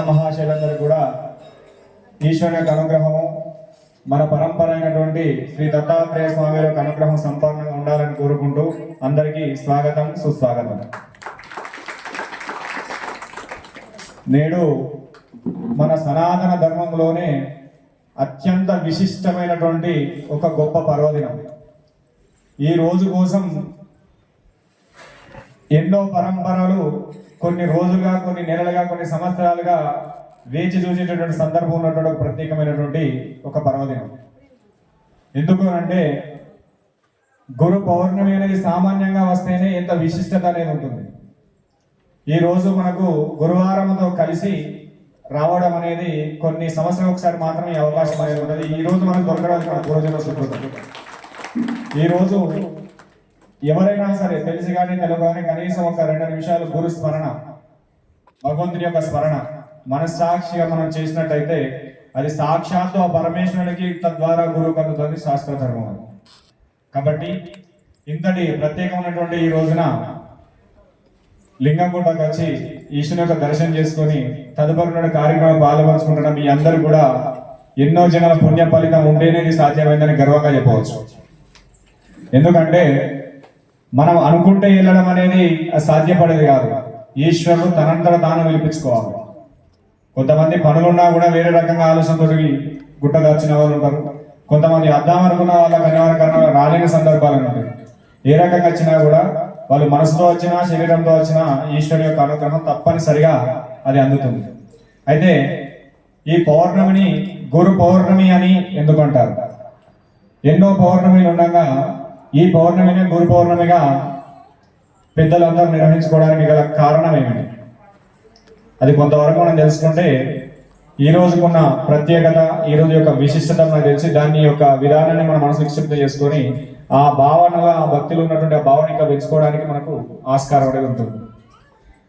మహాశైలందరూ కూడా ఈశ్వరుని యొక్క అనుగ్రహము మన పరంపర అయినటువంటి శ్రీ దత్తాత్రేయ స్వామి యొక్క అనుగ్రహం సంపన్నంగా ఉండాలని కోరుకుంటూ అందరికీ స్వాగతం సుస్వాగతం. నేడు మన సనాతన ధర్మంలోనే అత్యంత విశిష్టమైనటువంటి ఒక గొప్ప పర్వదినం. ఈ రోజు కోసం ఎన్నో పరంపరలు కొన్ని రోజులుగా కొన్ని నెలలుగా కొన్ని సంవత్సరాలుగా వేచి చూసేటటువంటి సందర్భం ఉన్నటువంటి ఒక ప్రత్యేకమైనటువంటి ఒక పర్వదినం. ఎందుకు అంటే గురు పౌర్ణమి అనేది సామాన్యంగా వస్తేనే ఎంత విశిష్టత అనేది ఉంటుంది. ఈ రోజు మనకు గురువారంతో కలిసి రావడం అనేది కొన్ని సంవత్సరాలు ఒకసారి మాత్రమే అవకాశం అనేది ఉంటుంది. ఈ రోజు మనకు దొరకడం మన పూర్వజన్మ సుకృతం ఈరోజు ఎవరైనా సరే తెలిసి కానీ తెలుగు కానీ కనీసం ఒక రెండు నిమిషాలు గురు స్మరణ భగవంతుని యొక్క స్మరణ మనస్సాక్షిగా మనం చేసినట్టయితే అది సాక్షాత్తు ఆ పరమేశ్వరునికి తద్వారా గురువు కలుగుతుంది శాస్త్ర ధర్మం. కాబట్టి ఇంతటి ప్రత్యేకమైనటువంటి ఈ రోజున లింగంగుంటకు వచ్చి ఈశ్వరుని యొక్క దర్శనం చేసుకొని తదుపరి కార్యక్రమం పాల్పంచుకుంటున్న మీ అందరూ కూడా ఎన్నో జనాల పుణ్య ఫలితం ఉంటేనే సాధ్యమైందని గర్వంగా చెప్పవచ్చు. ఎందుకంటే మనం అనుకుంటే వెళ్ళడం అనేది సాధ్యపడేది కాదు. ఈశ్వరుడు తనంతట తాను పిలిపించుకోవాలి కొంతమంది పనులున్నా కూడా వేరే రకంగా ఆలోచనతో గుట్ట దాచిన వాళ్ళు ఉంటారు. కొంతమంది అద్దాం అనుకున్న వాళ్ళకి అనివార్యంగా రాలేని సందర్భాలు ఉంటాయి. ఏ రకంగా వచ్చినా కూడా వాళ్ళు మనసుతో వచ్చినా శరీరంతో వచ్చినా ఈశ్వరు యొక్క అనుగ్రహం తప్పనిసరిగా అది అందుతుంది. అయితే ఈ పౌర్ణమిని గురు పౌర్ణమి అని ఎందుకంటారు ఎన్నో పౌర్ణమిలు ఉండగా ఈ పౌర్ణమిని గురు పౌర్ణమిగా పెద్దలందరూ నిర్వహించుకోవడానికి గల కారణం ఏమిటి? అది కొంతవరకు మనం తెలుసుకుంటే ఈ రోజుకున్న ప్రత్యేకత ఈ రోజు యొక్క విశిష్టత మనకు తెలిసి దాని యొక్క విధానాన్ని మనం మనసు చేసుకొని ఆ భావనల ఆ భక్తిలో ఉన్నటువంటి ఆ భావన ఇంకా పెంచుకోవడానికి మనకు ఆస్కారం అనేది ఉంటుంది.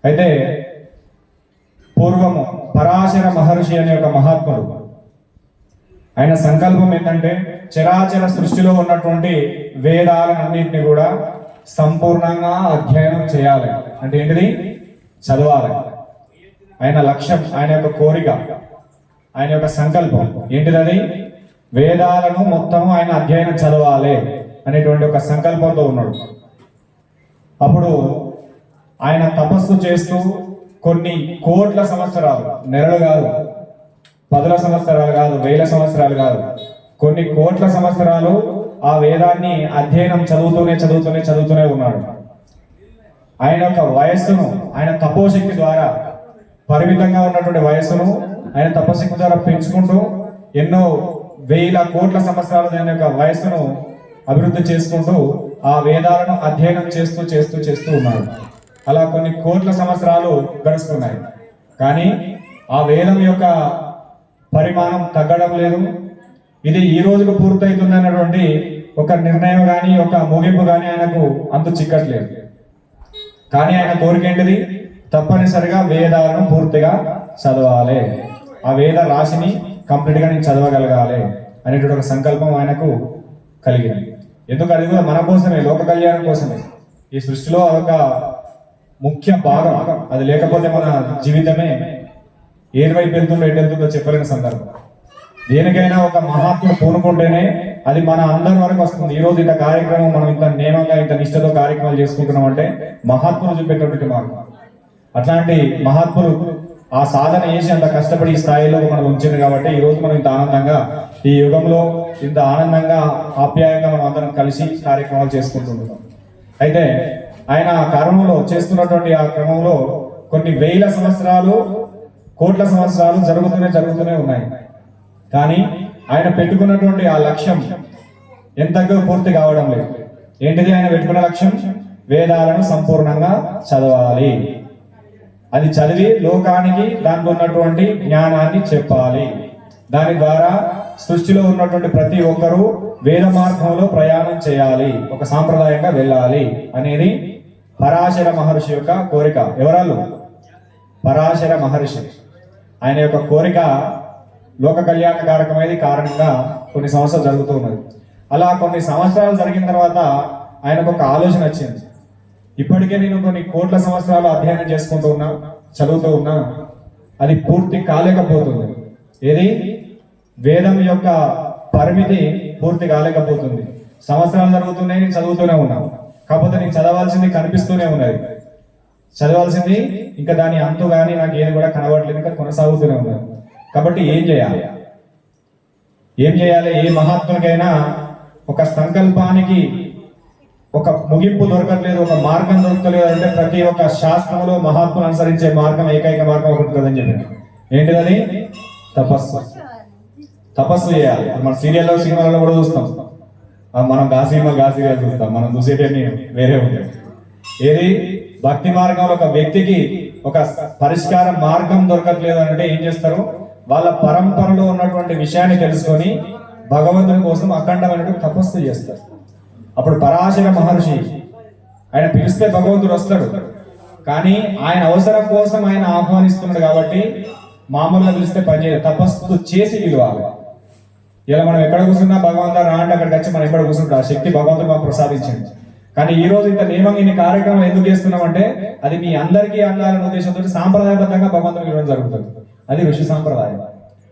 అయితే పూర్వము పరాశర మహర్షి అనే ఒక మహాత్ముడు ఆయన సంకల్పం ఏంటంటే చరాచర సృష్టిలో ఉన్నటువంటి వేదాలన్నింటినీ కూడా సంపూర్ణంగా అధ్యయనం చేయాలి. అంటే ఏంటిది? చదవాలి. ఆయన లక్ష్యం ఆయన యొక్క కోరిక ఆయన యొక్క సంకల్పం. ఏంటిది అది వేదాలను మొత్తం ఆయన అధ్యయనం చదవాలి అనేటువంటి ఒక సంకల్పంతో ఉన్నాడు. అప్పుడు ఆయన తపస్సు చేస్తూ కొన్ని కోట్ల సంవత్సరాలు నెలలు కాదు పదుల సంవత్సరాలు కాదు వేల సంవత్సరాలు కాదు. కొన్ని కోట్ల సంవత్సరాలు ఆ వేదాన్ని అధ్యయనం చదువుతూనే చదువుతూనే చదువుతూనే ఉన్నాడు. ఆయన యొక్క వయస్సును ఆయన తపోశక్తి ద్వారా పరిమితంగా ఉన్నటువంటి వయస్సును ఆయన తపశక్తి ద్వారా పెంచుకుంటూ ఎన్నో వేల కోట్ల సంవత్సరాలు ఆయన యొక్క వయస్సును అభివృద్ధి చేసుకుంటూ ఆ వేదాలను అధ్యయనం చేస్తూ చేస్తూ చేస్తూ ఉన్నాడు. అలా కొన్ని కోట్ల సంవత్సరాలు గడుస్తున్నాయి. కానీ ఆ వేదం యొక్క పరిమాణం తగ్గడం లేదు. ఇది ఈ రోజుకు పూర్తయితుందన్నటువంటి ఒక నిర్ణయం కానీ ఒక ముగింపు కానీ ఆయనకు అంతు చిక్కట్లేదు. కానీ ఆయన కోరిక ఏంటిది? తప్పనిసరిగా వేదాలను పూర్తిగా చదవాలి. ఆ వేద రాశిని కంప్లీట్గా నేను చదవగలగాలి అనేటువంటి ఒక సంకల్పం ఆయనకు కలిగింది. ఎందుకు అది కూడా మన కోసమే లోక కళ్యాణం కోసమే. ఈ సృష్టిలో ఒక ముఖ్య భాగం. అది లేకపోతే మన జీవితమే ఏది వైపు వెళ్తుందో ఎటు వెళ్తుందో చెప్పలేని సందర్భం. దేనికైనా ఒక మహాత్మ పూనుకుంటేనే అది మన అందరి వరకు వస్తుంది. ఈ రోజు ఇంత కార్యక్రమం మనం ఇంత నియమంగా ఇంత నిష్టతో కార్యక్రమాలు చేసుకుంటున్నాం అంటే మహాత్ములు చూపెట్టేటువంటి మార్గం. అట్లాంటి మహాత్ములు ఆ సాధన చేసి అంత కష్టపడి ఈ స్థాయిలో మనం ఉంచింది కాబట్టి ఈ రోజు మనం ఇంత ఆనందంగా ఈ యుగంలో ఇంత ఆనందంగా ఆప్యాయంగా మనం అందరం కలిసి కార్యక్రమాలు చేసుకుంటుంటున్నాం అయితే ఆయన ఆ కర్మంలో చేస్తున్నటువంటి ఆ క్రమంలో కొన్ని వేల సంవత్సరాలు కోట్ల సంవత్సరాలు జరుగుతూనే జరుగుతూనే ఉన్నాయి. కానీ ఆయన పెట్టుకున్నటువంటి ఆ లక్ష్యం ఎంతగా పూర్తి కావడం లేదు. ఏంటిది ఆయన పెట్టుకున్న లక్ష్యం? వేదాలను సంపూర్ణంగా చదవాలి. అది చదివి లోకానికి దాంట్లో ఉన్నటువంటి జ్ఞానాన్ని చెప్పాలి. దాని ద్వారా సృష్టిలో ఉన్నటువంటి ప్రతి ఒక్కరూ వేద మార్గంలో ప్రయాణం చేయాలి. ఒక సాంప్రదాయంగా వెళ్ళాలి అనేది పరాశర మహర్షి యొక్క కోరిక. ఎవరాలు పరాశర మహర్షి. ఆయన యొక్క కోరిక లోక కళ్యాణ కళ్యాణకారకమైనది కారణంగా కొన్ని సంవత్సరాలు జరుగుతూ ఉన్నది. అలా కొన్ని సంవత్సరాలు జరిగిన తర్వాత ఆయనకు ఒక ఆలోచన వచ్చింది. ఇప్పటికే నేను కొన్ని కోట్ల సంవత్సరాలు అధ్యయనం చేసుకుంటూ ఉన్నా చదువుతూ ఉన్నా అది పూర్తి కాలేకపోతుంది. ఏది? వేదం యొక్క పరిమితి పూర్తి కాలేకపోతుంది. సంవత్సరాలు జరుగుతున్నాయి నేను చదువుతూనే ఉన్నాను కాకపోతే నేను చదవాల్సింది కనిపిస్తూనే ఉన్నది. చదవాల్సింది ఇంకా దాని అంతు కానీ నాకు ఏది కూడా కనబడలేదు ఇంకా కొనసాగుతూనే ఉన్నది కాబట్టి ఏం చేయాలి? ఏం చేయాలి? ఏ మహాత్మునికైనా ఒక సంకల్పానికి ఒక ముగింపు దొరకట్లేదు ఒక మార్గం దొరకలేదు అంటే ప్రతి ఒక్క శాస్త్రంలో మహాత్ములు అనుసరించే మార్గం ఏకైక మార్గం ఒకటి కదని చెప్పాను ఏంటిదని తపస్సు. తపస్సు చేయాలి. మన సీరియల్లో సినిమాలలో కూడా చూస్తాం. మనం గా సినిమా గా సీరియల్ చూస్తాం. మనం చూసేటన్నీ వేరే ఉంటాయి ఏది? భక్తి మార్గంలో ఒక వ్యక్తికి ఒక పరిష్కార మార్గం దొరకట్లేదు అంటే ఏం చేస్తారు? వాళ్ళ పరంపరలో ఉన్నటువంటి విషయాన్ని తెలుసుకొని భగవంతుని కోసం అఖండమైనటువంటి తపస్సు చేస్తారు. అప్పుడు పరాశర మహర్షి ఆయన పిలిస్తే భగవంతుడు వస్తాడు. కానీ ఆయన అవసరం కోసం ఆయన ఆహ్వానిస్తున్నాడు కాబట్టి మామూలుగా పిలిస్తే పనిచేయదు తపస్సు చేసి పిలవాలి. ఇలా మనం ఎక్కడ కూర్చున్నా భగవంతుడు రా అంటే అక్కడికి వచ్చి మనం ఎక్కడ కూర్చుంటాం? ఆ శక్తి భగవంతుడు మాకు ప్రసాదించింది కానీ ఈ రోజు ఇంత నియమంగా ఇన్ని కార్యక్రమం ఎందుకు చేస్తున్నామంటే అది మీ అందరికీ అందాలనే ఉద్దేశంతో సాంప్రదాయబద్ధంగా భగవంతుని ఇవ్వడం జరుగుతుంది. అది ఋషి సాంప్రదాయం.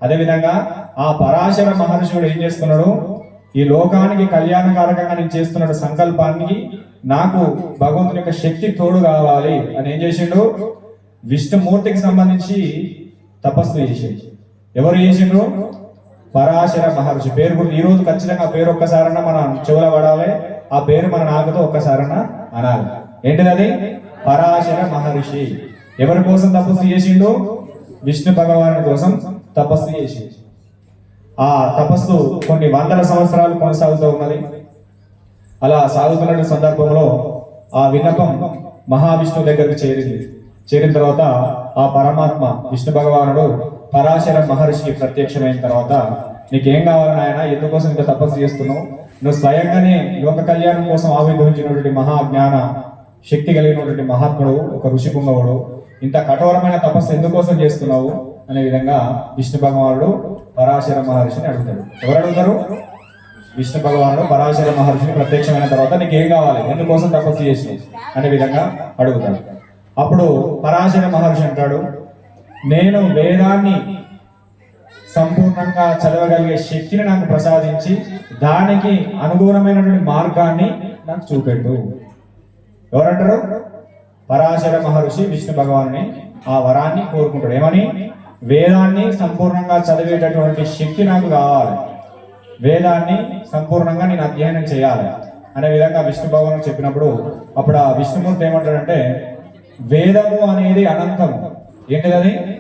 అదేవిధంగా ఆ పరాశర మహర్షుడు ఏం చేస్తున్నాడు? ఈ లోకానికి కళ్యాణకారకంగా నేను చేస్తున్నాడు సంకల్పానికి నాకు భగవంతుని యొక్క శక్తి తోడు కావాలి అని ఏం చేసిండు? విష్ణుమూర్తికి సంబంధించి తపస్సు చేసిండు. ఎవరు చేసిండ్రు? పరాశర మహర్షి. పేరు ఈ రోజు ఖచ్చితంగా పేరు ఒక్కసారన్నా మనం చెవుల పడాలి. ఆ పేరు మన నాకుతో ఒక్కసారన్నా అనాలి. ఏంటిది అది పరాశర మహర్షి. ఎవరి కోసం తపస్సు చేసిండు? విష్ణు భగవాను కోసం తపస్సు చేసి ఆ తపస్సు కొన్ని వందల సంవత్సరాలు కొనసాగుతూ ఉన్నది. అలా సాగుతున్న సందర్భంలో ఆ విన్నపం మహావిష్ణువు దగ్గరికి చేరింది. చేరిన తర్వాత ఆ పరమాత్మ విష్ణు భగవానుడు పరాశర మహర్షికి ప్రత్యక్షమైన తర్వాత నీకేం కావాలని ఆయన ఎందుకోసం ఇంత తపస్సు చేస్తున్నావు? నువ్వు స్వయంగానే లోక కళ్యాణం కోసం ఆవిర్భవించినటువంటి మహా జ్ఞాన శక్తి కలిగినటువంటి మహాత్ముడు ఒక ఋషి పుంగవుడు ఇంత కఠోరమైన తపస్సు ఎందుకోసం చేస్తున్నావు? అనే విధంగా విష్ణు భగవానుడు పరాశర మహర్షిని అడుగుతాడు. ఎవరు అడుగుతారు? విష్ణు భగవానుడు పరాశర మహర్షిని ప్రత్యక్షమైన తర్వాత నీకు ఏం కావాలి? ఎందుకోసం తపస్సు చేసి అనే విధంగా అడుగుతాడు. అప్పుడు పరాశర మహర్షి అంటాడు నేను వేదాన్ని సంపూర్ణంగా చదవగలిగే శక్తిని నాకు ప్రసాదించి దానికి అనుగుణమైనటువంటి మార్గాన్ని నాకు చూపెట్టు. ఎవరంటారు? పరాశర మహర్షి విష్ణు భగవాన్ని ఆ వరాన్ని కోరుకుంటాడు. ఏమని? వేదాన్ని సంపూర్ణంగా చదివేటటువంటి శక్తి నాకు కావాలి. వేదాన్ని సంపూర్ణంగా నేను అధ్యయనం చేయాలి అనే విధంగా విష్ణు భగవాన్ చెప్పినప్పుడు అప్పుడు ఆ విష్ణుమూర్తి ఏమంటాడంటే వేదము అనేది అనంతము. ఏంటిది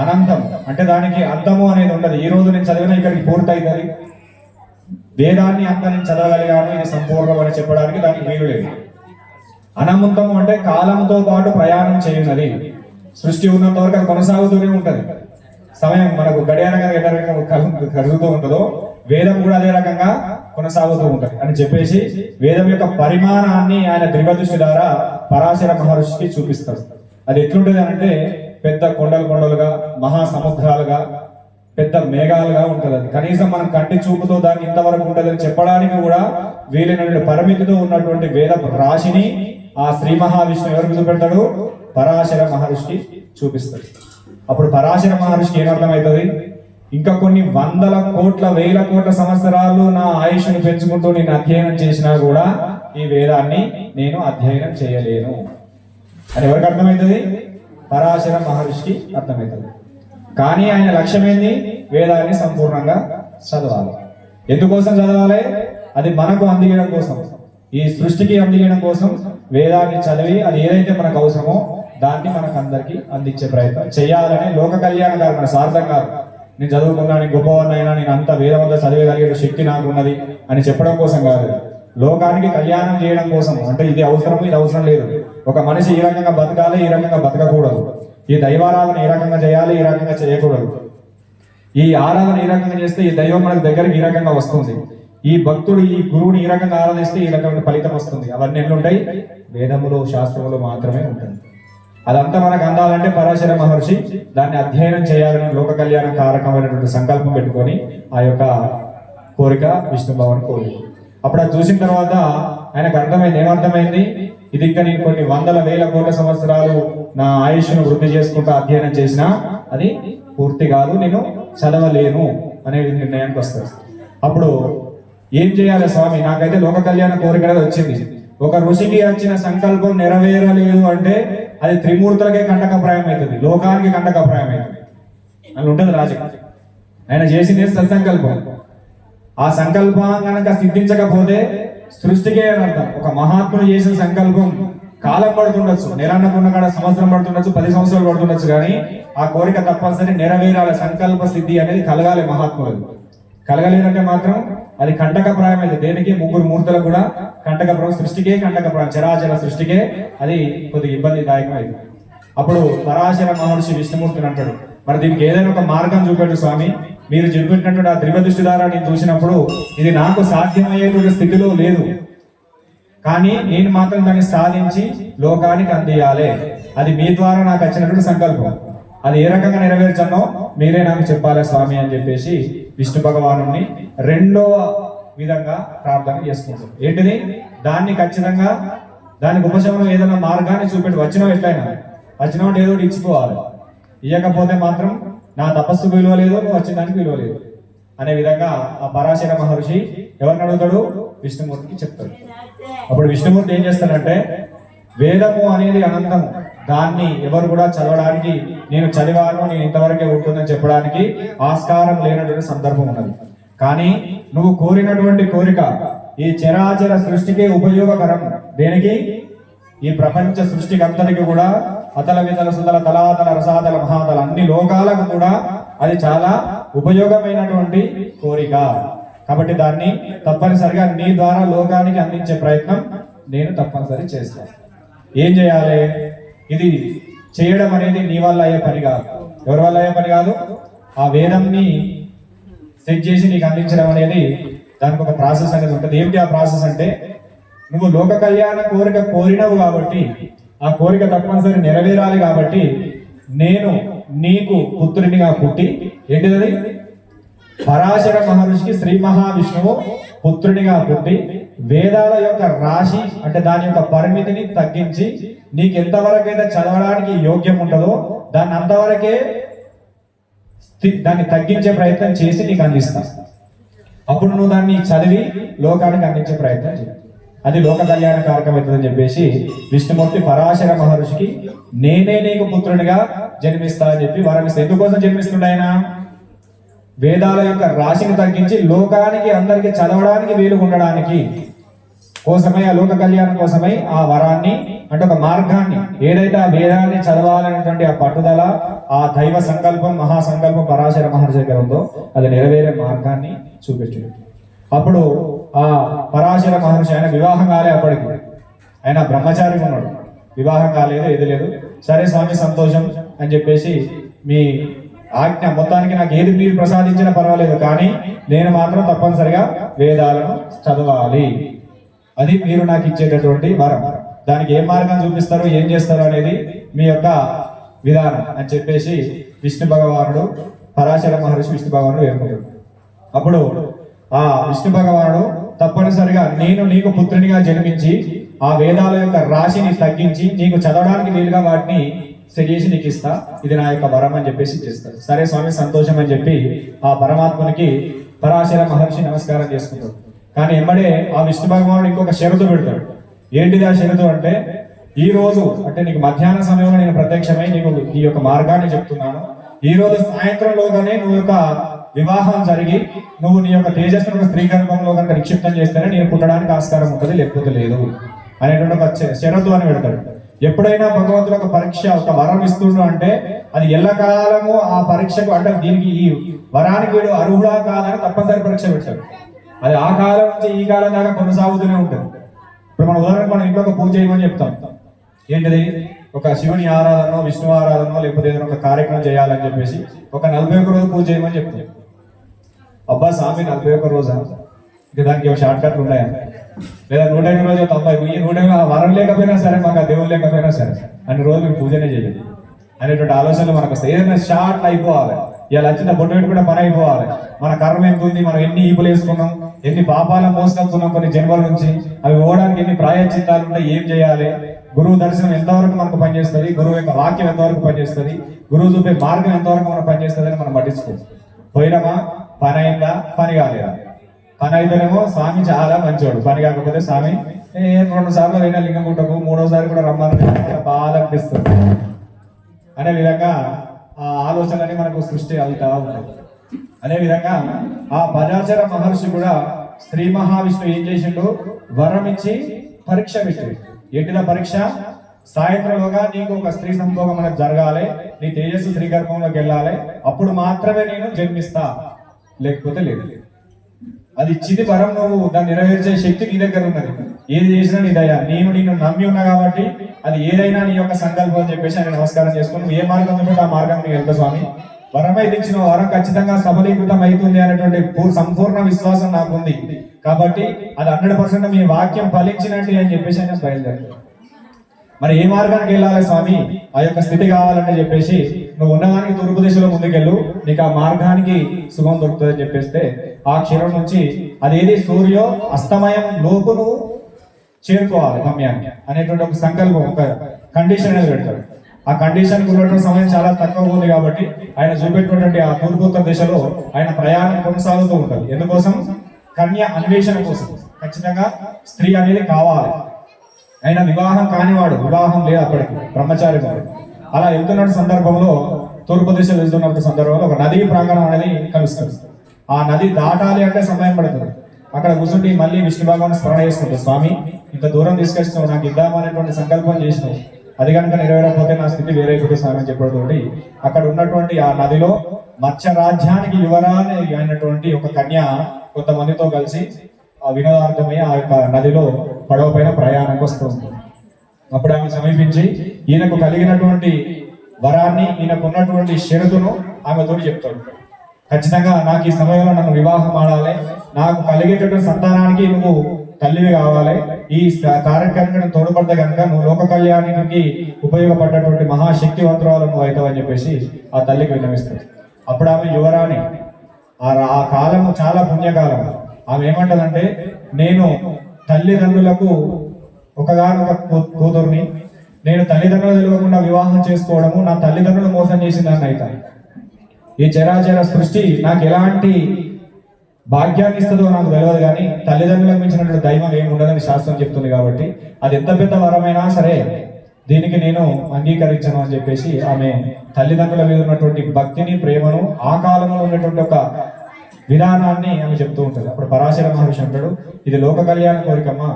అనంతం. అంటే దానికి అంతము అనేది ఉండదు. ఈ రోజు నేను చదివిన ఇక్కడికి పూర్తయితుంది వేదాన్ని అంత నేను చదవగలిగాను ఇది సంపూర్ణం అని చెప్పడానికి దానికి వీలు లేదు. అనంతము అంటే కాలంతో పాటు ప్రయాణం చేయున్నది సృష్టి ఉన్నంత వరకు అది కొనసాగుతూనే ఉంటుంది. సమయం మనకు గడియారంగా ఏ రకంగా కలుగుతూ ఉంటుందో వేదం కూడా అదే రకంగా కొనసాగుతూ ఉంటుంది అని చెప్పేసి వేదం యొక్క పరిమాణాన్ని ఆయన దివ్య దృష్టి ద్వారా పరాశర మహర్షికి చూపిస్తారు. అది ఎట్లుంటుంది అంటే పెద్ద కొండలు కొండలుగా మహాసముద్రాలుగా పెద్ద మేఘాలుగా ఉంటుంది అది కనీసం మనం కంటి చూపుతో దాన్ని ఇంతవరకు ఉండదని చెప్పడానికి కూడా వీలైనటువంటి పరిమితితో ఉన్నటువంటి వేద రాశిని ఆ శ్రీ మహావిష్ణువు ఎవరికి చూపెడతాడు పరాశర మహర్షికి చూపిస్తాడు. అప్పుడు పరాశర మహర్షికి ఏమర్థమవుతుంది? ఇంకా కొన్ని వందల కోట్ల వేల కోట్ల సంవత్సరాలు నా ఆయుష్ను పెంచుకుంటూ నేను అధ్యయనం చేసినా కూడా ఈ వేదాన్ని నేను అధ్యయనం చేయలేను. అని ఎవరికి అర్థమవుతుంది? పరాశర మహర్షికి అర్థమవుతుంది. కానీ ఆయన లక్ష్యం ఏంది వేదాన్ని సంపూర్ణంగా చదవాలి. ఎందుకోసం చదవాలి? అది మనకు అందించడం కోసం. ఈ సృష్టికి అందించడం కోసం వేదాన్ని చదివి అది ఏదైతే మనకు అవసరమో దాన్ని మనకు అందరికీ అందించే ప్రయత్నం చేయాలని లోక కళ్యాణకారు మన సార్థం కాదు. నేను చదువుకున్నా నేను గొప్పవాడినైనా నేను అంత వేదమంతా చదివగలిగే శక్తి నాకు ఉన్నది అని చెప్పడం కోసం కాదు. లోకానికి కళ్యాణం చేయడం కోసం అంటే ఇది అవసరం ఇది అవసరం లేదు. ఒక మనిషి ఈ రకంగా బతకాలి ఈ రకంగా బతకకూడదు. ఈ దైవారాధన ఈ రకంగా చేయాలి ఈ రకంగా చేయకూడదు. ఈ ఆరాధన ఈ రకంగా చేస్తే ఈ దైవం మనకు దగ్గరికి ఈ రకంగా వస్తుంది. ఈ భక్తుడు ఈ గురువుని ఈ రకంగా ఆరాధిస్తే ఈ రకమైన ఫలితం వస్తుంది. అవన్నీ ఎట్లుంటాయి వేదములు శాస్త్రములు మాత్రమే ఉంటుంది అదంతా మనకు అందాలంటే పరాశర మహర్షి దాన్ని అధ్యయనం చేయాలని లోక కళ్యాణ కారకమైనటువంటి సంకల్పం పెట్టుకొని ఆ యొక్క కోరిక విష్ణు భవన్ కోరిక అప్పుడు అది చూసిన తర్వాత ఆయనకు అర్థమైంది ఏమర్థమైంది? ఇది ఇంకా నేను కొన్ని వందల వేల కోట్ల సంవత్సరాలు నా ఆయుష్ను వృద్ధి చేసుకుంటూ అధ్యయనం చేసినా అది పూర్తి కాదు నేను చదవలేను అనేది నిర్ణయానికి వస్తుంది. అప్పుడు ఏం చేయాలి స్వామి? నాకైతే లోక కళ్యాణ కోరిక అనేది వచ్చింది. ఒక ఋషికి వచ్చిన సంకల్పం నెరవేరలేదు అంటే అది త్రిమూర్తులకే కంటకప్రాయం అవుతుంది లోకానికి కంటకప్రాయం అవుతుంది అని ఉంటుంది రాజు ఆయన చేసింది సత్సంకల్పం. ఆ సంకల్పం కనుక సిద్ధించకపోతే సృష్టికే అని అర్థం ఒక మహాత్ముడు చేసిన సంకల్పం కాలం పడుతుండొచ్చు నెలన్నకున్న కాడ సంవత్సరం పడుతుండొచ్చు పది సంవత్సరాలు పడుతుండొచ్చు కానీ ఆ కోరిక తప్పనిసరి నెరవేరాలి. సంకల్ప సిద్ధి అనేది కలగాలి మహాత్ముడు కలగలేదంటే మాత్రం అది కంటకప్రాయం అయితే. దేనికి? ముగ్గురు మూర్తులకు కూడా కంటకప్రాయం సృష్టికే కంటకప్రాయం చరాచర సృష్టికే అది కొద్దిగా ఇబ్బందిదాయకం అయింది అప్పుడు పరాశర మహర్షి విష్ణుమూర్తిని అంటాడు మరి దీనికి ఏదైనా ఒక మార్గం చూపెట్టు స్వామి. మీరు చెప్పినటువంటి ఆ ద్రివ దృష్టి ద్వారా నేను చూసినప్పుడు ఇది నాకు సాధ్యమయ్యేటువంటి స్థితిలో లేదు. కానీ నేను మాత్రం దాన్ని సాధించి లోకానికి అందియాలి. అది మీ ద్వారా నాకు వచ్చినటువంటి సంకల్పం. అది ఏ రకంగా నెరవేర్చనో మీరే నాకు చెప్పాలి స్వామి అని చెప్పేసి విష్ణు భగవాను రెండో విధంగా ప్రార్థన చేసుకుంటాం. ఏంటిది? దాన్ని ఖచ్చితంగా దానికి ఉపశమనం ఏదైనా మార్గాన్ని చూపెట్టి వచ్చినా ఎట్లయినా. వచ్చిన ఏదో ఇచ్చిపోవాలి. ఇవ్వకపోతే మాత్రం నా తపస్సు విలువ లేదు నువ్వు వచ్చిన దానికి విలువ లేదు అనే విధంగా ఆ పరాశర మహర్షి ఎవరిని అడుగుతాడు? విష్ణుమూర్తికి చెప్తాడు. అప్పుడు విష్ణుమూర్తి ఏం చేస్తాడంటే వేదము అనేది అనంతము దాన్ని ఎవరు కూడా చదవడానికి నేను చదివాను నేను ఇంతవరకే ఉంటుందని చెప్పడానికి ఆస్కారం లేనటువంటి సందర్భం ఉన్నది. కానీ నువ్వు కోరినటువంటి కోరిక ఈ చరాచర సృష్టికి ఉపయోగకరం. దేనికి? ఈ ప్రపంచ సృష్టికి అంతటికి కూడా అతల వితల సుతల తలాతల రసాతల మహాతల అన్ని లోకాలకు కూడా అది చాలా ఉపయోగమైనటువంటి కోరిక. కాబట్టి దాన్ని తప్పనిసరిగా నీ ద్వారా లోకానికి అందించే ప్రయత్నం నేను తప్పనిసరి చేస్తాను ఏం చేయాలి? ఇది చేయడం అనేది నీ వల్ల అయ్యే పని కాదు. ఎవరి వల్ల అయ్యే పని కాదు? ఆ వేదంని సెట్ చేసి నీకు అందించడం అనేది దానికి ఒక ప్రాసెస్ అనేది ఉంటుంది. ఏమిటి ఆ ప్రాసెస్ అంటే నువ్వు లోక కళ్యాణ కోరిక కోరినవు కాబట్టి ఆ కోరిక తప్పనిసరి నెరవేరాలి కాబట్టి నేను నీకు పుత్రునిగా పుట్టి ఏంటిది పరాశర మహర్షికి శ్రీ మహావిష్ణువు పుత్రునిగా పుట్టి వేదాల యొక్క రాశి అంటే దాని యొక్క పరిమితిని తగ్గించి నీకు ఎంతవరకు అయితే చదవడానికి యోగ్యం ఉంటుందో దాన్ని అంతవరకే దాన్ని తగ్గించే ప్రయత్నం చేసి నీకు అందిస్తా. అప్పుడు నువ్వు దాన్ని చదివి లోకానికి అందించే ప్రయత్నం చేయాలి అది లోక కళ్యాణ కార్యక్రమం చెప్పేసి విష్ణుమూర్తి పరాశర మహర్షికి నేనే నీకు పుత్రునిగా జన్మిస్తా అని చెప్పి వరం ఇస్తా ఎందుకోసం జన్మిస్తుండే ఆయన? వేదాల యొక్క రాశిని తగ్గించి లోకానికి అందరికి చదవడానికి వీలు ఉండడానికి కోసమై ఆ లోక కళ్యాణం కోసమై ఆ వరాన్ని అంటే ఒక మార్గాన్ని ఏదైతే ఆ వేదాన్ని చదవాలనేటువంటి ఆ పట్టుదల ఆ దైవ సంకల్పం మహాసంకల్పం పరాశర మహర్షి దగ్గర ఉందో అది నెరవేరే మార్గాన్ని చూపించింది అప్పుడు ఆ పరాశర మహర్షి ఆయన వివాహం కాలే అప్పటికి. ఆయన బ్రహ్మచారి ఉన్నాడు. వివాహం కాలేదు ఏది లేదు. సరే స్వామి సంతోషం అని చెప్పేసి మీ ఆజ్ఞ మొత్తానికి నాకు ఏది మీరు ప్రసాదించినా పర్వాలేదు కానీ నేను మాత్రం తప్పనిసరిగా వేదాలను చదవాలి. అది మీరు నాకు ఇచ్చేటటువంటి వరం. దానికి ఏ మార్గం చూపిస్తారు ఏం చేస్తారు అనేది మీ యొక్క విధానం అని చెప్పేసి విష్ణు భగవానుడు పరాశర మహర్షి విష్ణు భగవానుడు వేడుకుంటాడు అప్పుడు ఆ విష్ణు భగవానుడు తప్పనిసరిగా నేను నీకు పుత్రునిగా జన్మించి ఆ వేదాల యొక్క రాశిని తగ్గించి నీకు చదవడానికి వీలుగా వాటిని చేసి నీకు ఇస్తా. ఇది నా యొక్క వరం అని చెప్పేసి చేస్తాడు సరే స్వామి సంతోషం అని చెప్పి ఆ పరమాత్మనికి పరాశర మహర్షి నమస్కారం చేసుకుంటాడు కానీ ఎమ్మడే ఆ విష్ణు భగవానుడు ఇంకొక షరతు పెడతాడు. ఏంటిది ఆ షరతు అంటే ఈ రోజు అంటే నీకు మధ్యాహ్న సమయంలో నేను ప్రత్యక్షమై నీకు ఈ యొక్క మార్గాన్ని చెప్తున్నాను. ఈ రోజు సాయంత్రంలోగానే నువ్వు యొక్క వివాహం జరిగి నువ్వు నీ యొక్క తేజస్సును ఒక స్త్రీ గర్భంలో కనుక నిక్షిప్తం చేస్తేనే నేను పుట్టడానికి ఆస్కారం ఉంటుంది లేకపోతే లేదు అనేటువంటి ఒక షరతు అని పెడతాడు. ఎప్పుడైనా భగవంతుడు ఒక పరీక్ష ఒక వరం ఇస్తుండు అంటే అది ఎల్లకాలము ఆ పరీక్షకు అంటే దీనికి ఈ వరానికి వీడు అర్హుడా కాదని తప్పనిసరి పరీక్ష పెట్టాడు అది ఆ కాలం నుంచి ఈ కాలం దాకా కొనసాగుతూనే ఉంటుంది. ఇప్పుడు మన ఉదాహరణకు మనం ఇంట్లో ఒక పూజ చేయమని చెప్తాం. ఏంటిది? ఒక శివుని ఆరాధన విష్ణు ఆరాధనో లేకపోతే ఏదైనా ఒక కార్యక్రమం చేయాలని చెప్పేసి ఒక నలభై ఒక్క రోజు పూజ చేయమని చెప్తాం. అబ్బా స్వామి నలభై ఒక్క రోజా? ఇంకా దానికి ఏమో షార్ట్ కట్లు ఉన్నాయా? లేదా నూట ఎనిమిది రోజు తొంభై ఈ నూట ఎనిమిది ఆ వరం లేకపోయినా సరే మాకు ఆ దేవుడు లేకపోయినా సరే అన్ని రోజులు మేము పూజనే చేయలేదు అనేటువంటి ఆలోచనలు మనకు వస్తాయి. ఏదైనా షార్ట్ అయిపోవాలి. ఇలా వచ్చిన బొట్టు పెట్టి కూడా పని అయిపోవాలి. మన కర్మ ఎంత ఉంది మనం ఎన్ని ఈపులు వేసుకున్నాం? ఎన్ని పాపాలను మోసుకెళ్తున్నాం కొన్ని జన్మల నుంచి? అవి పోవడానికి ఎన్ని ప్రాయచిత్తాలు ఉంటాయి ఏం చేయాలి? గురువు దర్శనం ఎంతవరకు మనకు పనిచేస్తుంది? గురువు యొక్క వాక్యం ఎంతవరకు పనిచేస్తుంది? గురువు చూపే మార్గం ఎంతవరకు మనకు పనిచేస్తుంది అని మనం పట్టించుకోవచ్చు పోయినమా? పని అయిందా పని కాలేదా? పని అయితేనేమో స్వామి చాలా మంచివాడు పని కాకపోతే స్వామి రెండు సార్లు అయినా లింగం మూడోసారి కూడా రమ్మని బాధ అనిపిస్తుంది. అనే విధంగా ఆ ఆలోచనని మనకు సృష్టి అవుతా ఉంటాయి అదే విధంగా ఆ పదాచర మహర్షి కూడా శ్రీ మహావిష్ణువు ఏం చేసిండు? వరం ఇచ్చి పరీక్ష పెట్టిండు. ఎట్టిన పరీక్ష? సాయంత్రంలోగా నీకు ఒక స్త్రీ సంభోగం అనేది జరగాలి. నీ తేజస్సు శ్రీగర్భంలోకి వెళ్ళాలి. అప్పుడు మాత్రమే నేను జన్మిస్తా. లేకపోతే లేదు. అది ఇచ్చింది వరం నువ్వు దాన్ని నెరవేర్చే శక్తి నీ దగ్గర ఉన్నది. ఏది చేసినా నీ దయ. నేను నిన్ను నమ్మి ఉన్నా కాబట్టి అది ఏదైనా నీ యొక్క సంకల్పం అని చెప్పేసి ఆయన నమస్కారం చేసుకుని ఏ మార్గం ఉంటే ఆ మార్గం నీకు వెళ్తా స్వామి. వరం అయితే వరం ఖచ్చితంగా సఫలీకృతం అవుతుంది అనేటువంటి సంపూర్ణ విశ్వాసం నాకు ఉంది కాబట్టి అది హండ్రెడ్ పర్సెంట్ మీ వాక్యం ఫలించినట్టు అని చెప్పేసి ఆయన బయలుదేరారు మరి ఏ మార్గానికి వెళ్ళాలి స్వామి? ఆ యొక్క స్థితి కావాలంటే చెప్పేసి నువ్వు ఉన్నదానికి తూర్పు దిశలో ముందుకెళ్ళు నీకు ఆ మార్గానికి సుఖం దొరుకుతుంది అని చెప్పేస్తే ఆ క్షీరం నుంచి అదేది సూర్యో అస్తమయం లోపు నువ్వు చేరుకోవాలి గమ్యాన్ని అనేటువంటి ఒక సంకల్పం ఒక కండిషన్ అనేది పెడతాడు. ఆ కండిషన్ ఉన్నటువంటి సమయం చాలా తక్కువ ఉంది కాబట్టి ఆయన చూపెట్టినటువంటి ఆ తూర్పుత్తర దిశలో ఆయన ప్రయాణం కొనసాగుతూ ఉంటుంది. ఎందుకోసం? కన్య అన్వేషణ కోసం. ఖచ్చితంగా స్త్రీ అనేది కావాలి. ఆయన వివాహం కానివాడు వివాహం లేదు అప్పటికి బ్రహ్మచారి గారు అలా వెళ్తున్న సందర్భంలో తూర్పు దిశ వెళ్తున్నప్పుడు సందర్భంలో ఒక నదీ ప్రాంగణం అనేది కలుస్తుంది. ఆ నది దాటాలి అంటే సమయం పడుతుంది. అక్కడ కూర్చుండి మళ్ళీ విష్ణు భగవాన్ స్మరణ చేసుకుంటాడు స్వామి ఇంత దూరం తీసుకొచ్చినావు నాకు ఇద్దామనేటువంటి సంకల్పం చేసినావు. అది కనుక నెరవేరకపోతే నా స్థితి వేరైపోతే స్వామి అని చెప్పడంతోటి అక్కడ ఉన్నటువంటి ఆ నదిలో మత్స్య రాజ్యానికి యువరాని అయినటువంటి ఒక కన్య కొంతమందితో కలిసి ఆ వినోదార్థమై ఆ యొక్క నదిలో పడవ పైన వస్తూ వస్తుంది. అప్పుడు ఆమె సమీపించి ఈయనకు కలిగినటువంటి వరాన్ని ఈయనకు ఉన్నటువంటి షరతును ఆమెతో చెప్తాడు. ఖచ్చితంగా నాకు ఈ సమయంలో నన్ను వివాహం ఆడాలి. నాకు కలిగేటటువంటి సంతానానికి నువ్వు తల్లివి కావాలి. ఈ స- కార్యక్రమానికి తోడ్పడితే కనుక నువ్వు లోక కళ్యాణానికి ఉపయోగపడ్డటువంటి మహాశక్తివంతురాలు నువ్వు అవుతావు అని చెప్పేసి ఆ తల్లికి విన్నవిస్తాడు. అప్పుడు ఆమె యువరాణి ఆ రా- ఆ కాలము చాలా పుణ్యకాలం. ఆమె ఏమంటదంటే నేను తల్లిదండ్రులకు ఒకగానొక కూ- కూతుర్ని నేను తల్లిదండ్రులు తెలియకుండా వివాహం చేసుకోవడము నా తల్లిదండ్రులు మోసం చేసిందని అవుతాను ఈ చరాచర సృష్టి నాకు ఎలాంటి భాగ్యాన్ని ఇస్తుందో నాకు తెలియదు కానీ తల్లిదండ్రులకు మించినటువంటి దైవం ఏమి ఉండదని శాస్త్రం చెప్తుంది కాబట్టి అది ఎంత పెద్ద వరమైనా సరే దీనికి నేను అంగీకరించను అని చెప్పేసి ఆమె తల్లిదండ్రుల మీద ఉన్నటువంటి భక్తిని ప్రేమను ఆ కాలంలో ఉన్నటువంటి ఒక విధానాన్ని ఆమె చెప్తూ ఉంటుంది. అప్పుడు పరాశర మహర్షి అంటాడు ఇది లోక కళ్యాణ కోరికమ్మా.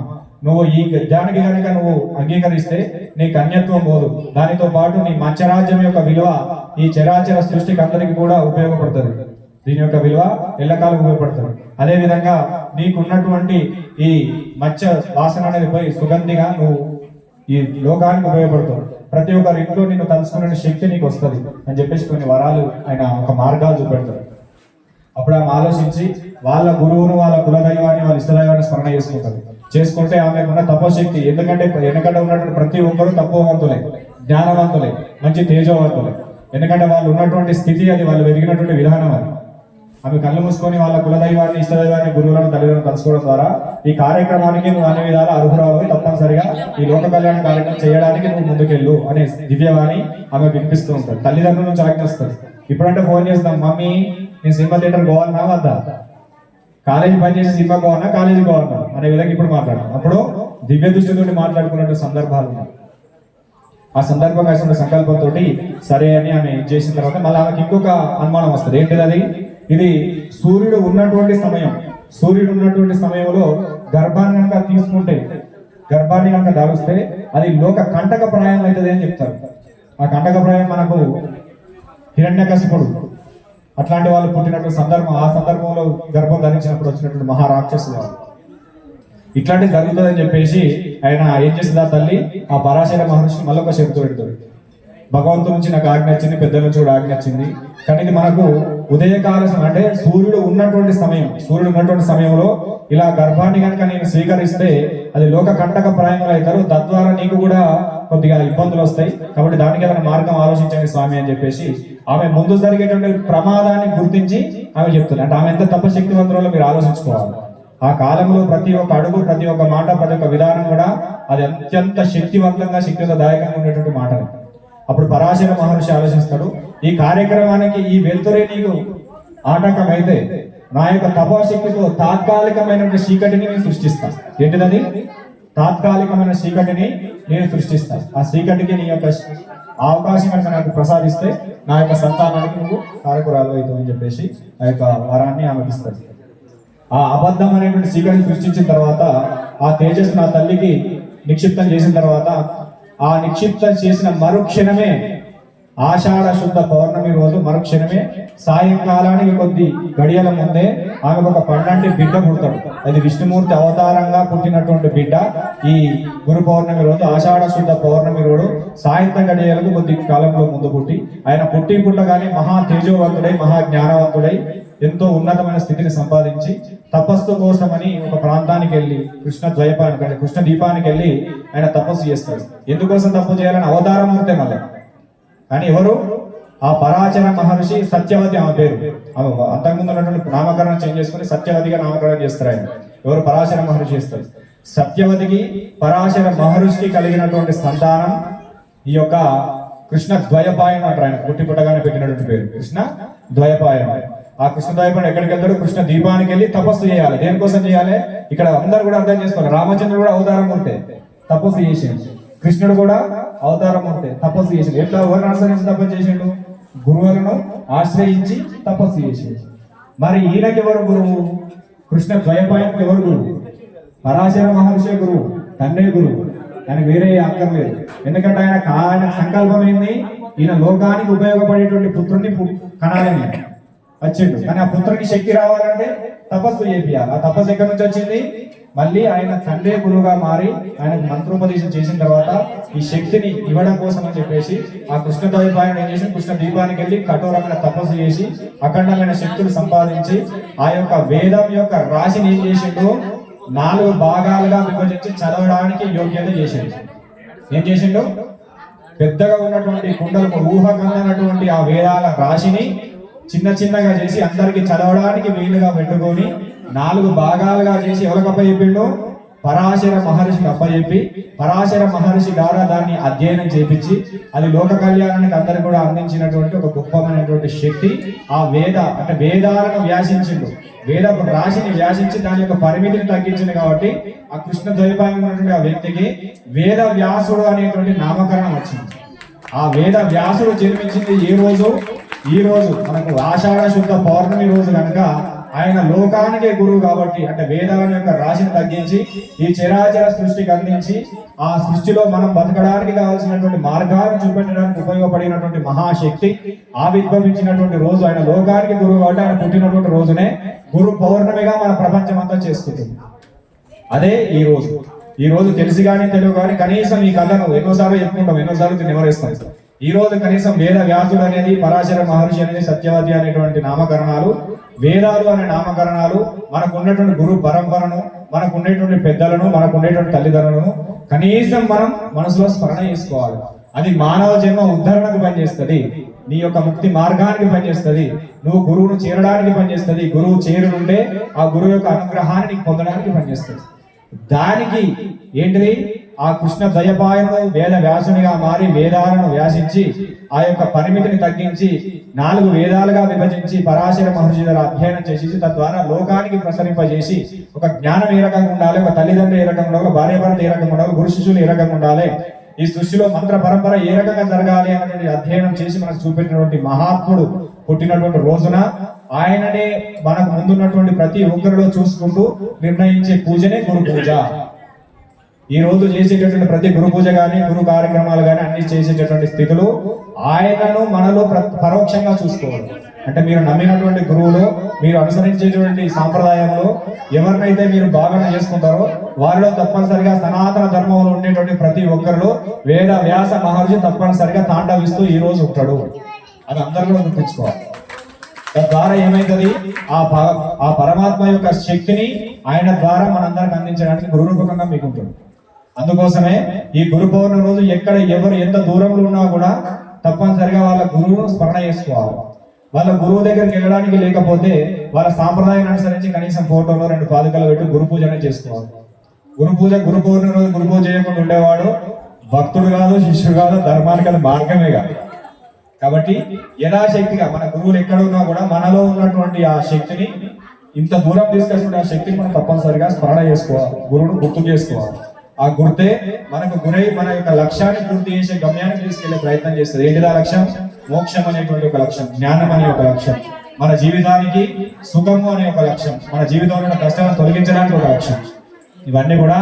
నువ్వు ఈ గద్యానికి కనుక నువ్వు అంగీకరిస్తే నీ కన్యత్వం పోదు. దానితో పాటు నీ మత్స్యరాజ్యం యొక్క విలువ ఈ చరాచర సృష్టికి అందరికి కూడా ఉపయోగపడుతుంది. దీని యొక్క విలువ ఎల్లకాలం ఉపయోగపడుతుంది. అదే విధంగా నీకున్నటువంటి ఈ మత్స్య వాసన అనేది పోయి సుగంధిగా నువ్వు ఈ లోకానికి ఉపయోగపడుతుంది ప్రతి ఒక్కరి ఇంట్లో నిన్ను తలుసుకునే శక్తి నీకు వస్తుంది అని చెప్పేసి కొన్ని వరాలు ఆయన ఒక మార్గాలు చూపెడతాడు అప్పుడు ఆమె ఆలోచించి వాళ్ళ గురువును వాళ్ళ కులదైవాన్ని వాళ్ళ ఇష్టదైవాన్ని స్మరణ చేసుకుంటారు చేసుకుంటే ఆమె ఉన్న తపశక్తి ఎందుకంటే వెనకట ఉన్నటువంటి ప్రతి ఒక్కరూ తపోవంతులే జ్ఞానవంతులే మంచి తేజవంతులే. ఎందుకంటే వాళ్ళు ఉన్నటువంటి స్థితి అది వాళ్ళు వెరిగినటువంటి విధానం అది. ఆమె కళ్ళు మూసుకొని వాళ్ళ కులదైవాన్ని ఇష్టదైవాన్ని గురువులను తల్లిదండ్రులను కలుసుకోవడం ద్వారా ఈ కార్యక్రమానికి నువ్వు అన్ని విధాల అర్హురావు తప్పనిసరిగా ఈ లోక కళ్యాణ కార్యక్రమం చేయడానికి నువ్వు ముందుకెళ్ళు అనే దివ్యవాణి ఆమె వినిపిస్తూ ఉంటుంది. తల్లిదండ్రుల నుంచి ఆజ్ఞిస్తుంది ఇప్పుడంటే ఫోన్ చేస్తాం మమ్మీ నేను సినిమా థియేటర్ పోవాలన్నా వద్దా? కాలేజీ పనిచేసే సినిమా పోవాలన్నా కాలేజీ పోవాలన్నా. అనే విధంగా ఇప్పుడు మాట్లాడాం అప్పుడు దివ్య దృష్టితో మాట్లాడుకున్నట్టు సందర్భాలు ఉన్నాయి. ఆ సందర్భం వచ్చిన సంకల్పంతో సరే అని ఆమె చేసిన తర్వాత మళ్ళీ ఆమెకి ఇంకొక అనుమానం వస్తుంది. ఏంటిది అది? ఇది సూర్యుడు ఉన్నటువంటి సమయం. సూర్యుడు ఉన్నటువంటి సమయంలో గర్భాన్ని కనుక తీసుకుంటే గర్భాన్ని కనుక దాలుస్తే అది లోక కంటక ప్రాయం అవుతుంది అని చెప్తారు. ఆ కంటక ప్రాయం మనకు హిరణ్యకశపుడు అట్లాంటి వాళ్ళు పుట్టినటువంటి సందర్భం ఆ సందర్భంలో గర్భం ధరించినప్పుడు వచ్చినటువంటి మహారాక్షసులు వాళ్ళు. ఇట్లాంటి జరుగుతుందని చెప్పేసి ఆయన ఏం చేసింది ఆ తల్లి? ఆ పరాశర మహర్షి మళ్ళొక చెబుతూ పెడుతుంది భగవంతుడి నుంచి నాకు ఆజ్ఞ వచ్చింది పెద్దల నుంచి కూడా ఆజ్ఞ వచ్చింది. కానీ ఇది మనకు ఉదయకాల అంటే సూర్యుడు ఉన్నటువంటి సమయం సూర్యుడు ఉన్నటువంటి సమయంలో ఇలా గర్భాన్ని కనుక నేను స్వీకరిస్తే అది లోక కంటక ప్రాయంలో అవుతారు. తద్వారా నీకు కూడా కొద్దిగా ఇబ్బందులు వస్తాయి. కాబట్టి దానికి ఏదైనా మార్గం ఆలోచించండి స్వామి అని చెప్పేసి ఆమె ముందు జరిగేటువంటి ప్రమాదాన్ని గుర్తించి ఆమె చెప్తుంది. అంటే ఆమె ఎంత తపశక్తివంతులో మీరు ఆలోచించుకోవాలి. ఆ కాలంలో ప్రతి ఒక్క అడుగు ప్రతి ఒక్క మాట ప్రతి ఒక్క విధానం కూడా అది అత్యంత శక్తివంతంగా శక్తివంతదాయకంగా ఉండేటువంటి మాటలు. అప్పుడు పరాశర మహర్షి ఆలోచిస్తాడు ఈ కార్యక్రమానికి ఈ వెలుతురే నీకు ఆటంకం అయితే నా యొక్క తపోశక్తితో తాత్కాలికమైన చీకటిని నేను సృష్టిస్తాను ఏంటిదని తాత్కాలికమైన చీకటిని నేను సృష్టిస్తాను. ఆ చీకటికి నీ యొక్క అవకాశం కనుక నాకు ప్రసాదిస్తే నా యొక్క సంతానానికి నువ్వు కారకురాలు అవుతావు అని చెప్పేసి ఆ యొక్క వరాన్ని ఆమెకి ఆ అబద్ధం అనేటువంటి చీకటిని సృష్టించిన తర్వాత ఆ తేజస్సు నా తల్లికి నిక్షిప్తం చేసిన తర్వాత ఆ నిక్షిప్తం చేసిన మరుక్షణమే ఆషాఢ శుద్ధ పౌర్ణమి రోజు మరుక్షణమే సాయంకాలానికి కొద్ది గడియల ముందే ఆమెకు ఒక పన్నెండు బిడ్డ పుడతాడు. అది విష్ణుమూర్తి అవతారంగా పుట్టినటువంటి బిడ్డ. ఈ గురు పౌర్ణమి రోజు ఆషాఢ శుద్ధ పౌర్ణమి రోజు సాయంత్రం గడియలకు కొద్ది కాలంలో ముందు పుట్టి ఆయన పుట్టి పుట్టగానే మహా తేజోవంతుడై మహా జ్ఞానవంతుడై ఎంతో ఉన్నతమైన స్థితిని సంపాదించి తపస్సు కోసమని ఒక ప్రాంతానికి వెళ్ళి కృష్ణ ద్వైపానికి కృష్ణ దీపానికి వెళ్ళి ఆయన తపస్సు చేస్తాడు. ఎందుకోసం తప్పు చేయాలని అవతారమూర్తే మళ్ళీ? కానీ ఎవరు? ఆ పరాచర మహర్షి సత్యవతి ఆమె పేరు. ఆమె అంతకుముందు ఉన్నటువంటి నామకరణం చేంజ్ చేసుకుని సత్యవతిగా నామకరణం చేస్తారు ఆయన. ఎవరు పరాశర మహర్షి చేస్తారు? సత్యవతికి పరాశర మహర్షికి కలిగినటువంటి సంతానం ఈ యొక్క కృష్ణ ద్వయపాయం అంటారు ఆయన. పుట్టి పుట్టగానే పెట్టినటువంటి పేరు. కృష్ణ ద్వయపాయం ఆ కృష్ణ ద్వయపాయం ఎక్కడికి వెళ్తాడు? కృష్ణ దీపానికి వెళ్ళి తపస్సు చేయాలి. దేనికోసం చేయాలి? ఇక్కడ అందరు కూడా అర్థం చేసుకోవాలి. రామచంద్రుడు కూడా అవతారం ఉంటే తపస్సు చేసేది కృష్ణుడు కూడా అవతారం ఉంటే తపస్సు చేసిండు ఎట్లా? ఎవరిని అనుసరించి తపస్సు చేసిండు గురువులను ఆశ్రయించి తపస్సు చేసిండు మరి ఈయనకి ఎవరు గురువు? కృష్ణ ద్వయపాయంకి ఎవరు గురువు? పరాశర మహర్షి గురువు. తండ్రి గురువు. ఆయనకు వేరే అక్కర్లేదు ఎందుకంటే ఆయన ఆయన సంకల్పం ఏంది? ఈయన లోకానికి ఉపయోగపడేటువంటి పుత్రుడిని పు- కనాలని. వచ్చిండు. కానీ ఆ పుత్రుడికి శక్తి రావాలంటే తపస్సు చేపియాలి. ఆ తపస్సు ఎక్కడి నుంచి వచ్చింది? మళ్ళీ ఆయన తండ్రి గురువుగా మారి ఆయన మంత్రోపదేశం చేసిన తర్వాత ఈ శక్తిని ఇవ్వడం కోసం అని చెప్పేసి ఆ కృష్ణ ద్వైపాయనం ఏం చేసి కృష్ణ ద్వీపానికి వెళ్ళి కఠోరమైన తపస్సు చేసి అఖండమైన శక్తులు సంపాదించి ఆ యొక్క వేదం యొక్క రాశిని ఏం చేసిండు? నాలుగు భాగాలుగా విభజించి చదవడానికి యోగ్యత చేసిండు. ఏం చేసిండు? పెద్దగా ఉన్నటువంటి కుండలకు ఊహకందనటువంటి ఆ వేదాల రాశిని చిన్న చిన్నగా చేసి అందరికి చదవడానికి వీలుగా పెట్టుకొని నాలుగు భాగాలుగా చేసి ఎవరికి అప్పచెప్పిండు? పరాశర మహర్షికి అప్పచెప్పి పరాశర మహర్షి ద్వారా దాన్ని అధ్యయనం చేపించి అది లోక కళ్యాణానికి అందరికి కూడా అందించినటువంటి ఒక గొప్పమైనటువంటి శక్తి ఆ వేద అంటే వేదాలను వ్యాసించిండు. వేద రాశిని వ్యాసించి దాని యొక్క పరిమితిని తగ్గించింది కాబట్టి ఆ కృష్ణ ద్వైపాయం ఉన్నటువంటి ఆ వ్యక్తికి వేద వ్యాసుడు అనేటువంటి నామకరణం వచ్చింది. ఆ వేద వ్యాసుడు జన్మించింది ఏ రోజు? ఈ రోజు మనకు ఆషాఢ శుద్ధ పౌర్ణమి రోజు కనుక ఆయన లోకానికే గురువు కాబట్టి అంటే వేదాల యొక్క రాశిని తగ్గించి ఈ చిరాచర సృష్టికి అందించి ఆ సృష్టిలో మనం బతకడానికి కావాల్సినటువంటి మార్గాలను చూపెట్టడానికి ఉపయోగపడినటువంటి మహాశక్తి ఆవిర్భవించినటువంటి రోజు ఆయన లోకానికి గురువు కాబట్టి ఆయన పుట్టినటువంటి రోజునే గురు పౌర్ణమిగా మన ప్రపంచం అంతా చేసుకుంటుంది అదే ఈ రోజు. ఈ రోజు తెలిసి కానీ తెలియదు కానీ కనీసం ఈ కథను ఎన్నోసార్లు చెప్పుకుంటాం ఎన్నోసార్లు నిమరేస్తాం ఈ రోజు కనీసం వేద వ్యాసుడు అనేది పరాశర మహర్షి అనేది సత్యవతి అనేటువంటి నామకరణాలు వేదాలు అనే నామకరణాలు మనకు ఉన్నటువంటి గురు పరంపరను మనకు ఉండేటువంటి పెద్దలను మనకు ఉండేటువంటి తల్లిదండ్రులను కనీసం మనం మనసులో స్మరణ చేసుకోవాలి. అది మానవ జన్మ ఉద్ధరణకు పనిచేస్తుంది. నీ యొక్క ముక్తి మార్గానికి పనిచేస్తుంది. నువ్వు గురువును చేరడానికి పనిచేస్తుంది. గురువు చేరుంటే ఆ గురువు యొక్క అనుగ్రహాన్ని నీకు పొందడానికి పనిచేస్తుంది. దానికి ఏంటిది? ఆ కృష్ణ దయపాయను వేద వ్యాసునిగా మారి వేదాలను వ్యాసించి ఆ యొక్క పరిమితిని తగ్గించి నాలుగు వేదాలుగా విభజించి పరాశర మహర్షి ద్వారా అధ్యయనం చేసి తద్వారా లోకానికి ప్రసరింపజేసి ఒక జ్ఞానం ఏ రకంగా ఉండాలి ఒక తల్లిదండ్రులు ఏ రకంగా ఉండాలి భార్య భర్త ఏ రకంగా ఉండాలి గురు శిష్యులు ఏ రకంగా ఉండాలి ఈ సృష్టిలో మంత్ర పరంపర ఏ రకంగా జరగాలి అనేది అధ్యయనం చేసి మనకు చూపెట్టినటువంటి మహాత్ముడు పుట్టినటువంటి రోజున ఆయననే మనకు ముందున్నటువంటి ప్రతి ఒక్కరిలో చూసుకుంటూ నిర్ణయించే పూజనే గురు పూజ. ఈ రోజు చేసేటటువంటి ప్రతి గురు పూజ కానీ గురు కార్యక్రమాలు కానీ అన్ని చేసేటటువంటి స్థితులు ఆయనను మనలో ప్ర- పరోక్షంగా చూసుకోవాలి. అంటే మీరు నమ్మినటువంటి గురువులు మీరు అనుసరించేటువంటి సాంప్రదాయంలో ఎవరినైతే మీరు భావన చేసుకుంటారో వారిలో తప్పనిసరిగా సనాతన ధర్మంలో ఉండేటువంటి ప్రతి ఒక్కరిలో వేద వ్యాస మహర్షి తప్పనిసరిగా తాండవిస్తూ ఈ రోజు ఉంటాడు. అది అందరిలో గుర్తించుకోవాలి గుర్తుంచుకోవాలి. తద్వారా ఏమైతుంది? ఆ ప- ఆ పరమాత్మ యొక్క శక్తిని ఆయన ద్వారా మనందరికి అందించడానికి గురురూపకంగా మీకు ఉంటుంది అందుకోసమే ఈ గురు పౌర్ణమి రోజు ఎక్కడ ఎవరు ఎంత దూరంలో ఉన్నా కూడా తప్పనిసరిగా వాళ్ళ గురువును స్మరణ చేసుకోవాలి. వాళ్ళ గురువు దగ్గరికి వెళ్ళడానికి లేకపోతే వాళ్ళ సాంప్రదాయం అనుసరించి కనీసం ఫోటోలో రెండు పాదుకలు పెట్టి గురు పూజనే చేసుకోవాలి. గురు పూజ గురు పౌర్ణమి రోజు గురు పూజ చేయకుండా ఉండేవాడు భక్తుడు కాదు శిష్యుడు కాదు ధర్మానికి అది మార్గమే కాదు. కాబట్టి యథాశక్తిగా మన గురువులు ఎక్కడ ఉన్నా కూడా మనలో ఉన్నటువంటి ఆ శక్తిని ఇంత దూరం తీసుకొచ్చిన ఆ శక్తిని మనం తప్పనిసరిగా స్మరణ చేసుకోవాలి గురువును గుర్తు చేసుకోవాలి. ఆ గుర్తే మనకు గురై మన యొక్క లక్ష్యాన్ని పూర్తి చేసే గమ్యాన్ని తీసుకెళ్ళే ప్రయత్నం చేస్తుంది. ఏంటిది ఆ లక్ష్యం? మోక్షం అనేటువంటి ఒక లక్ష్యం జ్ఞానం అనే ఒక లక్ష్యం. మన జీవితానికి సుఖము అనే ఒక లక్ష్యం మన జీవితంలో ఉన్న కష్టాలను తొలగించడానికి ఒక లక్ష్యం. ఇవన్నీ కూడా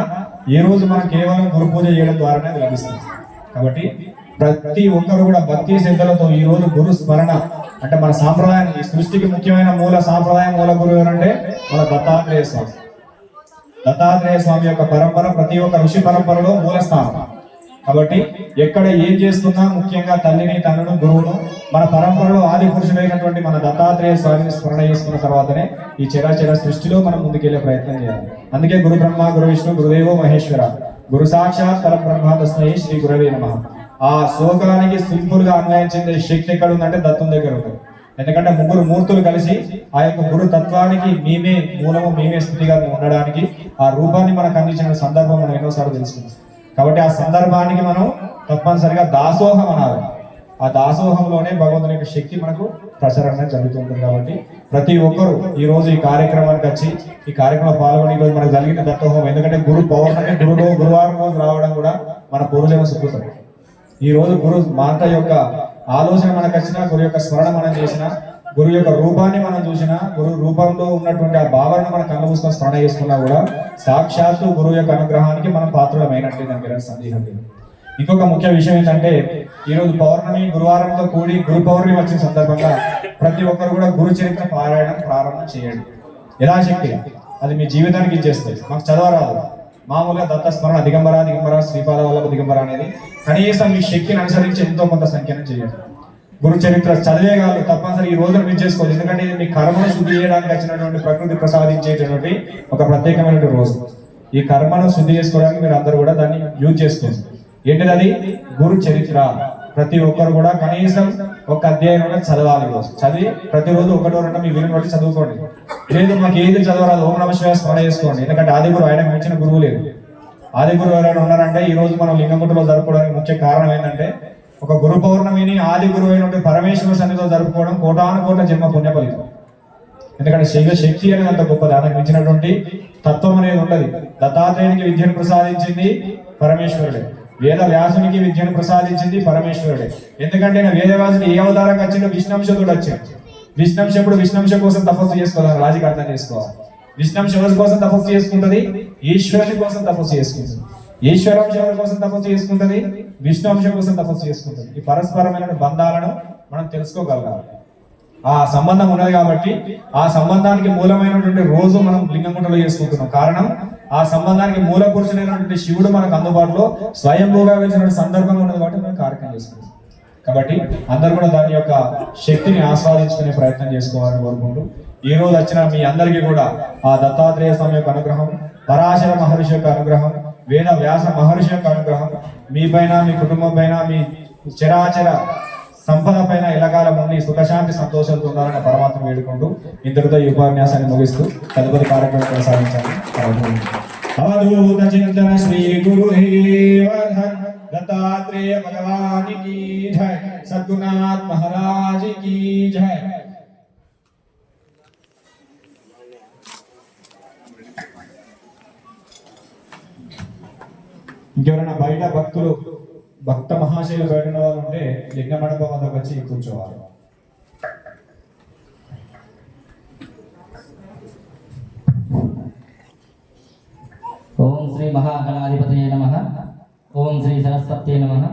ఈ రోజు మనం కేవలం గురు పూజ చేయడం ద్వారానే అది లభిస్తుంది. కాబట్టి ప్రతి ఒక్కరు కూడా భక్తి శ్రద్ధలతో ఈ రోజు గురు స్మరణ అంటే మన సాంప్రదాయం ఈ సృష్టికి ముఖ్యమైన మూల సాంప్రదాయం మూల గురువు ఎవరంటే మన దత్తాత్రేయ స్వామి. దత్తాత్రేయ స్వామి యొక్క పరంపర ప్రతి ఒక్క ఋషి పరంపరలో మూలస్థానం కాబట్టి ఎక్కడ ఏం చేస్తున్నా ముఖ్యంగా తల్లిని తనను గురువును మన పరంపరలో ఆది పురుషుడైనటువంటి మన దత్తాత్రేయ స్వామిని స్మరణ చేసుకున్న తర్వాతనే ఈ చరాచర సృష్టిలో మనం ముందుకెళ్ళే ప్రయత్నం చేయాలి. అందుకే గురు బ్రహ్మ గురు విష్ణు గురుదేవో మహేశ్వర గురు సాక్షాత్ పరబ్రహ్మ తస్మై శ్రీ గురవే నమ. ఆ శ్లోకానికి సింపుల్గా అన్వయం చెందే శక్తి ఎక్కడ ఉందంటే దత్తం దగ్గర ఉంటుంది. ఎందుకంటే ముగ్గురు మూర్తులు కలిసి ఆ యొక్క గురు తత్వానికి మేమే మూలము మేమే స్థితిగా ఉండడానికి ఆ రూపాన్ని మనకు అందించిన సందర్భం మనం ఎన్నోసార్లు తెలుసుకున్నాం. కాబట్టి ఆ సందర్భానికి మనం తప్పనిసరిగా దాసోహం అనాలి. ఆ దాసోహంలోనే భగవంతుని యొక్క శక్తి మనకు ప్రసరణ జరుగుతుంటుంది కాబట్టి ప్రతి ఒక్కరు ఈ రోజు ఈ కార్యక్రమానికి వచ్చి ఈ కార్యక్రమం పాల్గొని రోజు మనకు జరిగిన దత్తోహం ఎందుకంటే గురు పౌర్ణమి గురువు గురువారం రోజు రావడం కూడా మన పూర్వజన్మ సుకృతం. ఈ రోజు గురు మాత యొక్క ఆలోచన మనకు వచ్చిన గురు యొక్క స్మరణ మనం చేసినా గురు యొక్క రూపాన్ని మనం చూసినా గురు రూపంలో ఉన్నటువంటి ఆ భావనను మన కళ్ళ పుస్తకం స్మరణ చేసుకున్నా కూడా సాక్షాత్తు గురువు యొక్క అనుగ్రహానికి మనం పాత్రమైనట్లే దానికి ఎలాంటి సందేహం లేదు. ఇంకొక ముఖ్య విషయం ఏంటంటే ఈరోజు పౌర్ణమి గురువారంతో కూడి గురు పౌర్ణమి వచ్చిన సందర్భంగా ప్రతి ఒక్కరు కూడా గురు చరిత్ర పారాయణం ప్రారంభం చేయండి. యథాశక్తి అది మీ జీవితానికి ఇచ్చేస్తుంది మాకు చదవరాదు. మామూలుగా దత్త స్మరణ దిగంబర దిగంబర శ్రీపాద వల్లభ దిగంబర అనేది కనీసం మీ శక్తిని అనుసరించి ఎంతో కొంత సంఖ్యను చేయాలి గురు చరిత్ర కాదు తప్పనిసరి ఈ రోజున మీరు చేసుకోవాలి. ఎందుకంటే ఇది మీ కర్మను శుద్ధి చేయడానికి వచ్చినటువంటి ప్రకృతి ప్రసాదించేటటువంటి ఒక ప్రత్యేకమైనటువంటి రోజు. ఈ కర్మను శుద్ధి చేసుకోవడానికి మీరు అందరూ కూడా దాన్ని యూజ్ చేసుకోండి. ఏంటిది అది? గురు చరిత్ర. ప్రతి ఒక్కరు కూడా కనీసం ఒక అధ్యాయం కూడా చదవాలి ఈ చదివి ప్రతిరోజు ఒకటో రెండు మీ వీలు బట్టి చదువుకోండి. లేదు మాకు ఏది చదవరాదు. ఓం నమ శివాయ స్మరణ చేసుకోండి. ఎందుకంటే ఆది గురువు ఆయన మించిన గురువు లేదు. ఆది గురువు ఎవరైనా ఉన్నారంటే ఈ రోజు మనం లింగంగుట్టలో జరుపుకోవడానికి ముఖ్య కారణం ఏంటంటే ఒక గురు పౌర్ణమిని ఆది గురువు అయినటువంటి పరమేశ్వర సన్నిధిలో జరుపుకోవడం కోటాను కోట్ల జన్మ పుణ్య ఫలితం ఎందుకంటే శైవ శక్తి అనేది అంత గొప్పది. ఆయనకు మించినటువంటి తత్వం అనేది ఉండదు. దత్తాత్రేయునికి విద్యను ప్రసాదించింది పరమేశ్వరుడే. వేద వ్యాసునికి విద్యను ప్రసాదించింది పరమేశ్వరుడే. ఎందుకంటే ఆయన వేదవ్యాసుడు ఏ అవతారంగా వచ్చిందో విష్ణంశకుడు వచ్చాడు. విష్ణంశకుడు విష్ణంశ కోసం తపస్సు చేసుకోవాలి రాజుకి అర్థం చేసుకోవాలి. విష్ణంశ ఎవరి కోసం తపస్సు చేసుకుంటది? ఈశ్వరుని కోసం తపస్సు చేసుకుంటుంది. ఈశ్వరంశ ఎవరి కోసం తపస్సు చేసుకుంటది? విష్ణుంశ కోసం తపస్సు చేసుకుంటుంది. ఈ పరస్పరమైన బంధాలను మనం తెలుసుకోగలగాలి. ఆ సంబంధం ఉన్నది కాబట్టి ఆ సంబంధానికి మూలమైనటువంటి రోజు మనం లింగంగుంటలో చేసుకుంటున్నాం. కారణం ఆ సంబంధానికి మూల పురుషుడైనటువంటి శివుడు మనకు అందుబాటులో స్వయంభూగా వెలిసిన సందర్భం ఉన్నది కాబట్టి మనం కార్యక్రమం చేసుకుంటాం కాబట్టి అందరూ కూడా దాని యొక్క శక్తిని ఆస్వాదించుకునే ప్రయత్నం చేసుకోవాలని కోరుకుంటూ ఈ రోజు వచ్చిన మీ అందరికీ కూడా ఆ దత్తాత్రేయ స్వామి యొక్క అనుగ్రహం పరాశర మహర్షి యొక్క అనుగ్రహం వేద వ్యాస మహర్షి యొక్క అనుగ్రహం మీ పైన మీ కుటుంబం పైన మీ చరాచర సంపద పైన ఇలకాలం ఉండి సుఖశాంతి సంతోషాలతో ఉండాలని పరమాత్మ వేడుకుంటూ ఇంతటితో ఈ ఉపన్యాసాన్ని ముగిస్తూ తదుపరి కార్యక్రమం కొనసాగించాలి. అవధూత చింతన శ్రీ గురు దత్తాత్రేయ భగవాని కీ జయ సద్గునాథ్ మహారాజ్ కీ జయ ఇంకెవరైనా బయట భక్తులు భక్త మహాశైలు బయట వాళ్ళు ఉంటే యజ్ఞ మండపం వద్దకు వచ్చి కూర్చోవాలి. ఓం శ్రీ మహాగణాధిపతయ నమ. ఓం శ్రీ సరస్వత్యే నమ.